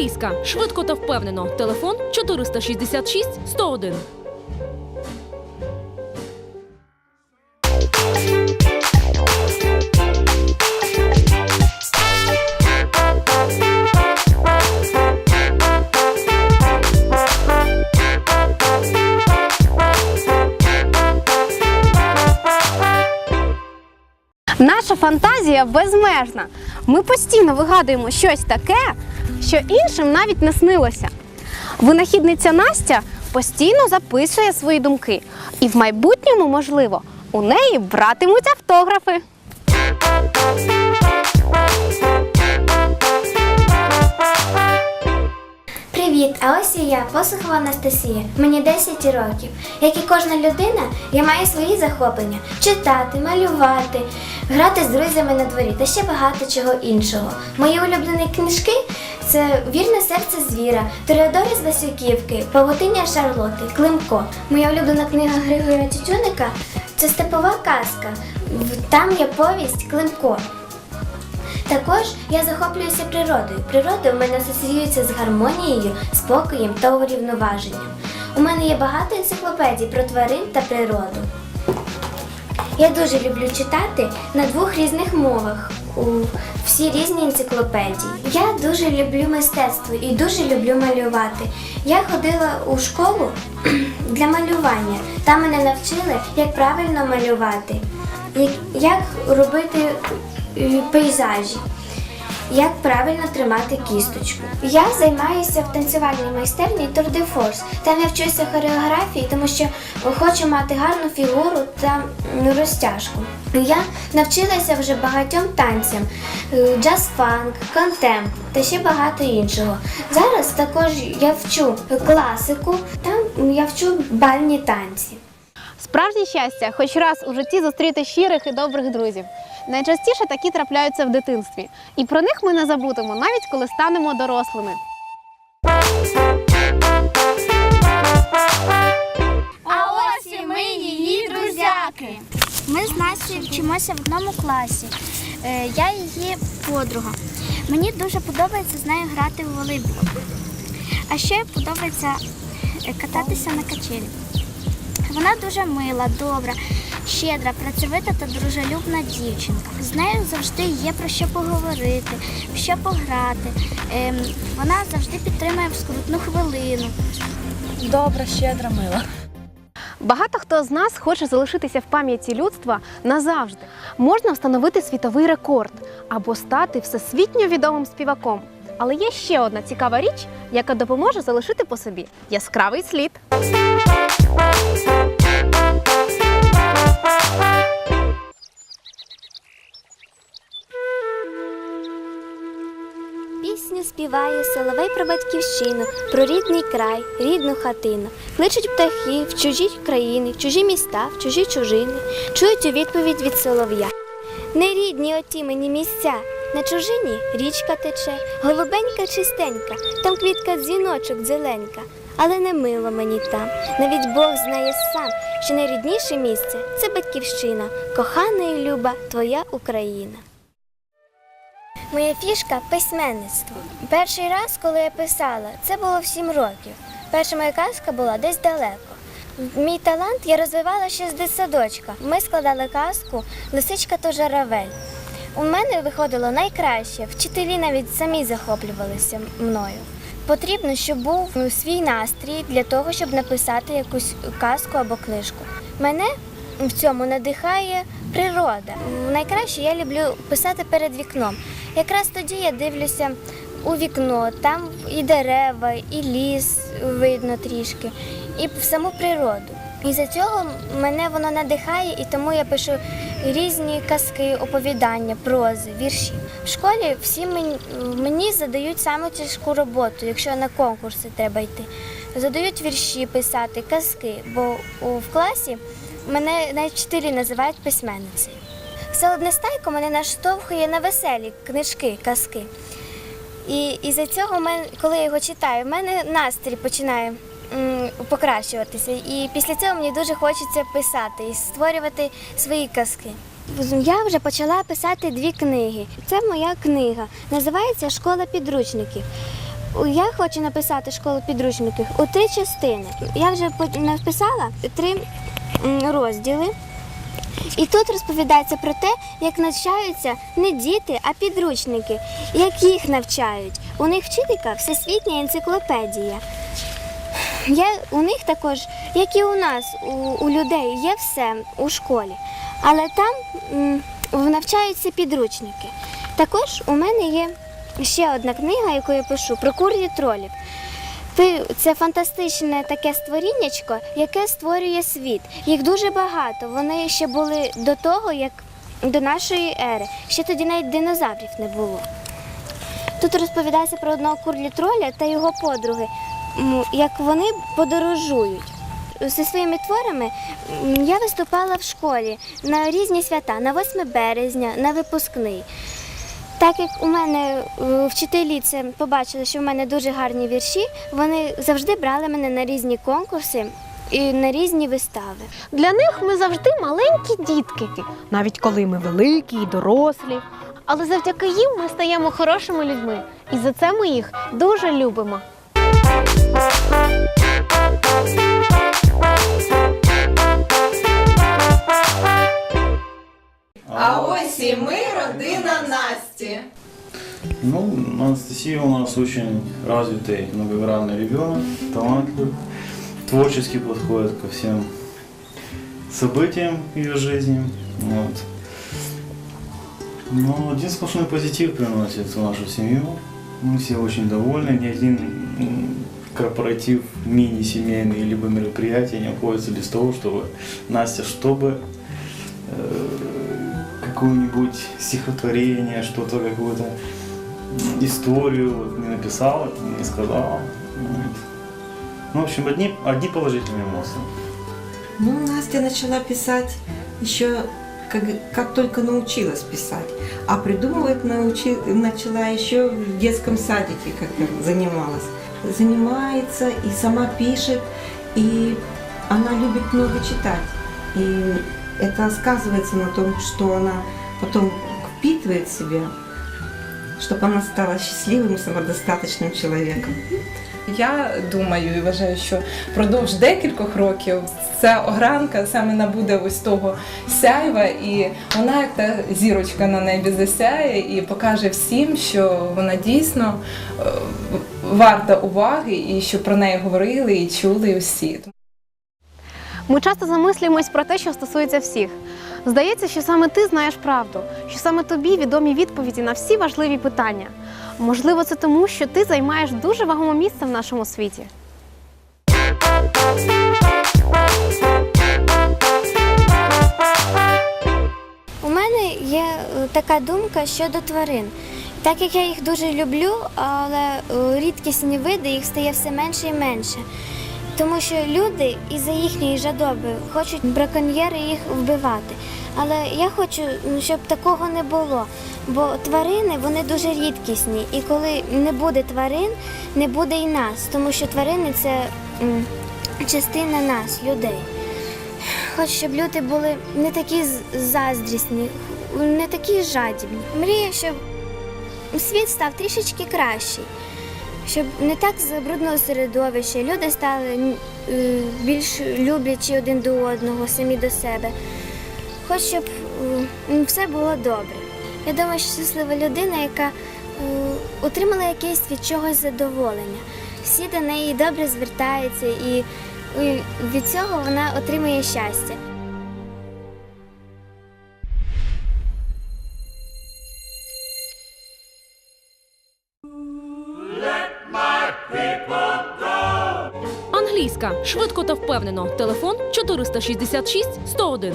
Англійська швидко та впевнено. Телефон 466 101. Наша фантазія безмежна. Ми постійно вигадуємо щось таке, що іншим навіть не снилося. Винахідниця Настя постійно записує свої думки, і в майбутньому, можливо, у неї братимуть автографи. Привіт, а ось і я, Посухова Анастасія. Мені 10 років. Як і кожна людина, я маю свої захоплення: читати, малювати, грати з друзями на дворі та ще багато чого іншого. Мої улюблені книжки це Вірне серце звіра, Тореодори з Васюківки, Павутиння Шарлоти, Климко. Моя улюблена книга Григорія Тютюника це степова казка. Там є повість Климко. Також я захоплююся природою. Природа у мене асоціюється з гармонією, спокоєм та урівноваженням. У мене є багато енциклопедій про тварин та природу. Я дуже люблю читати на двох різних мовах. У всі різні енциклопедії. Я дуже люблю мистецтво і дуже люблю малювати. Я ходила у школу для малювання. Там мене навчили, як правильно малювати, як, робити пейзажі. Як правильно тримати кісточку? Я займаюся в танцювальній майстерні Tour de Force. Там я вчуся хореографії, тому що хочу мати гарну фігуру та розтяжку. Я навчилася вже багатьом танцям: е, джаз-фанк, контемп та ще багато іншого. Зараз також я вчу класику, там я вчу бальні танці. Справжнє щастя, хоч раз у житті зустріти щирих і добрих друзів. Найчастіше такі трапляються в дитинстві, і про них ми не забудемо, навіть коли станемо дорослими. А ось і ми її друзяки. Ми з Настю вчимося в одному класі. Е, Я її подруга. Мені дуже подобається з нею грати в волейбол. А ще подобається е, кататися на качелі. Вона дуже мила, добра, щедра, працьовита та дружелюбна дівчинка. З нею завжди є про що поговорити, що пограти. Ем, Вона завжди підтримує в скрутну хвилину. Добра, щедра, мила. Багато хто з нас хоче залишитися в пам'яті людства назавжди. Можна встановити світовий рекорд або стати всесвітньо відомим співаком. Але є ще одна цікава річ, яка допоможе залишити по собі яскравий слід. Пісню співає соловей про батьківщину, про рідний край, рідну хатину. Кличуть птахи в чужі країни, в чужі міста, в чужі чужини. Чують у відповідь від солов'я. Не рідні оті мені місця. На чужині річка тече, голубенька чистенька, там квітка дзвіночок зеленька. Але не мило мені там. Навіть Бог знає сам, що найрідніше місце це батьківщина, кохана і люба твоя Україна. Моя фішка письменництво. Перший раз, коли я писала, це було в сім років. Перша моя казка була десь далеко. Мій талант я розвивала ще з дитсадочка. Ми складали казку Лисичка то жаравель. У мене виходило найкраще, вчителі навіть самі захоплювалися мною. Потрібно, щоб був свій настрій для того, щоб написати якусь казку або книжку. Мене в цьому надихає природа. Найкраще я люблю писати перед вікном. Якраз тоді я дивлюся у вікно, там і дерева, і ліс видно трішки, і саму природу. І за цього мене воно надихає, і тому я пишу різні казки, оповідання, прози, вірші. В школі всі мені, мені задають саме тяжку роботу, якщо на конкурси треба йти. Задають вірші писати, казки, бо в класі мене навіть вчителі називають письменницею. Все одне стайко мене наштовхує на веселі книжки, казки. І, і за цього, коли я його читаю, в мене настрій починає покращуватися. І після цього мені дуже хочеться писати і створювати свої казки. Я вже почала писати дві книги. Це моя книга. Називається Школа підручників. Я хочу написати школу підручників у три частини. Я вже написала три розділи. І тут розповідається про те, як навчаються не діти, а підручники, як їх навчають. У них вчителька всесвітня енциклопедія. Є, у них також, як і у нас, у, у людей, є все у школі. Але там м, навчаються підручники. Також у мене є ще одна книга, яку я пишу про курлі тролів. Ти- Це фантастичне таке створіннячко, яке створює світ. Їх дуже багато. Вони ще були до того, як до нашої ери. Ще тоді навіть динозаврів не було. Тут розповідається про одного курлі троля та його подруги, як вони подорожують. Зі своїми творами я виступала в школі на різні свята, на 8 березня, на випускний. Так як у мене е, вчителі це побачили, що в мене дуже гарні вірші, вони завжди брали мене на різні конкурси і на різні вистави. Для них ми завжди маленькі дітки, навіть коли ми великі і дорослі. Але завдяки їм ми стаємо хорошими людьми, і за це ми їх дуже любимо. А ось і ми, родина Насті. Ну, Анастасия у нас очень развитый, многогранный ребенок, талантливый, творчески подходит ко всем событиям ее жизни. Вот. Но один сплошной позитив приносит в нашу семью. Мы все очень довольны. Ни один корпоратив, мини-семейный, либо мероприятие не обходится без того, чтобы Настя, чтобы э, какое-нибудь стихотворение, что-то какое-то историю вот, не написала, не сказала. Вот. Ну, в общем, одни, одни положительные эмоции. Ну, Настя начала писать еще как, как только научилась писать. А придумывать научи, начала еще в детском садике, когда занималась. Занимается и сама пишет, и она любит много читать. И это сказывается на том, что она потом впитывает в себя, чтобы она стала счастливым и самодостаточным человеком. Я думаю і вважаю, що впродовж декількох років ця огранка саме набуде ось того сяйва, і вона, як та зірочка на небі, засяє і покаже всім, що вона дійсно е, варта уваги, і що про неї говорили і чули усі. Ми часто замислюємось про те, що стосується всіх. Здається, що саме ти знаєш правду, що саме тобі відомі відповіді на всі важливі питання. Можливо, це тому, що ти займаєш дуже вагоме місце в нашому світі. У мене є е, така думка щодо тварин. Так як я їх дуже люблю, але е, рідкісні види їх стає все менше і менше. Тому що люди із-за їхньої жадоби хочуть браконьєри їх вбивати. Але я хочу, ну, щоб такого не було. Бо тварини вони дуже рідкісні. І коли не буде тварин, не буде і нас. Тому що тварини це частина нас, людей. Хочу, щоб люди були не такі заздрісні, не такі жадібні. Мрію, щоб світ став трішечки кращий, щоб не так забрудного середовища, люди стали е, більш люблячі один до одного, самі до себе. Хочу, щоб е, все було добре. Я думаю, що щаслива людина, яка е, отримала якесь від чогось задоволення. Всі до неї добре звертаються і від цього вона отримує щастя. Швидко та впевнено. Телефон 466 101.